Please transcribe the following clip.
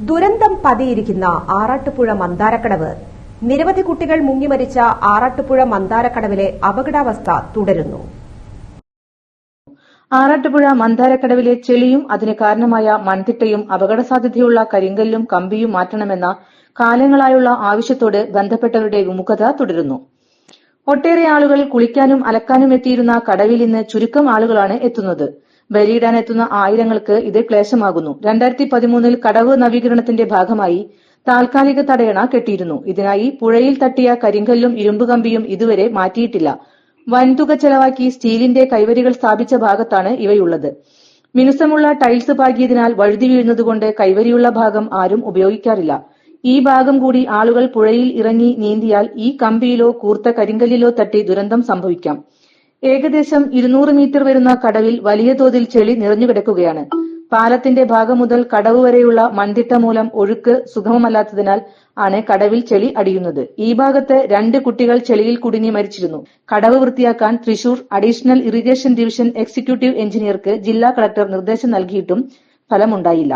ദുരന്തം പതിയിരിക്കുന്ന ആറാട്ടുപുഴ മന്ദാരക്കടവ്. നിരവധി കുട്ടികൾ മുങ്ങിമരിച്ച ആറാട്ടുപുഴ മന്ദാരക്കടവിലെ അപകടാവസ്ഥ തുടരുന്നു. ആറാട്ടുപുഴ മന്ദാരക്കടവിലെ ചെളിയും അതിന് കാരണമായ മൺതിട്ടയും അപകടസാധ്യതയുള്ള കരിങ്കല്ലും കമ്പിയും മാറ്റണമെന്ന കാലങ്ങളായുള്ള ആവശ്യത്തോട് ബന്ധപ്പെട്ടവരുടെ വിമുഖത തുടരുന്നു. ഒട്ടേറെ ആളുകൾ കുളിക്കാനും അലക്കാനും എത്തിയിരുന്ന കടവിൽ ഇന്ന് ചുരുക്കം ആളുകളാണ് എത്തുന്നത്. ബലിയിടാൻ എത്തുന്ന ആയിരങ്ങൾക്ക് ഇത് ക്ലേശമാകുന്നു. രണ്ടായിരത്തി പതിമൂന്നിൽ കടവ് നവീകരണത്തിന്റെ ഭാഗമായി താൽക്കാലിക തടയണ കെട്ടിയിരുന്നു. ഇതിനായി പുഴയിൽ തട്ടിയ കരിങ്കല്ലും ഇരുമ്പുകമ്പിയും ഇതുവരെ മാറ്റിയിട്ടില്ല. വൻതുക ചെലവാക്കി സ്റ്റീലിന്റെ കൈവരികൾ സ്ഥാപിച്ച ഭാഗത്താണ് ഇവയുള്ളത്. മിനുസമുള്ള ടൈൽസ് പാകിയതിനാൽ വഴുതി വീഴുന്നതുകൊണ്ട് കൈവരിയുള്ള ഭാഗം ആരും ഉപയോഗിക്കാറില്ല. ഈ ഭാഗം കൂടി ആളുകൾ പുഴയിൽ ഇറങ്ങി നീന്തിയാൽ ഈ കമ്പിയിലോ കൂർത്ത കരിങ്കല്ലിലോ തട്ടി ദുരന്തം സംഭവിക്കാം. ഏകദേശം ഇരുന്നൂറ് മീറ്റർ വരുന്ന കടവിൽ വലിയ തോതിൽ ചെളി നിറഞ്ഞുകിടക്കുകയാണ് പാലത്തിന്റെ ഭാഗം മുതൽ കടവ് വരെയുള്ള മൺതിട്ട മൂലം ഒഴുക്ക് സുഗമമല്ലാത്തതിനാൽ ആണ് കടവിൽ ചെളി അടിയുന്നത്. ഈ ഭാഗത്ത് രണ്ട് കുട്ടികൾ ചെളിയിൽ കുടുങ്ങി മരിച്ചിരുന്നു. കടവ് വൃത്തിയാക്കാൻ Thrissur additional irrigation division executive എഞ്ചിനീയർക്ക് ജില്ലാ കളക്ടർ നിർദ്ദേശം നൽകിയിട്ടും ഫലമുണ്ടായില്ല.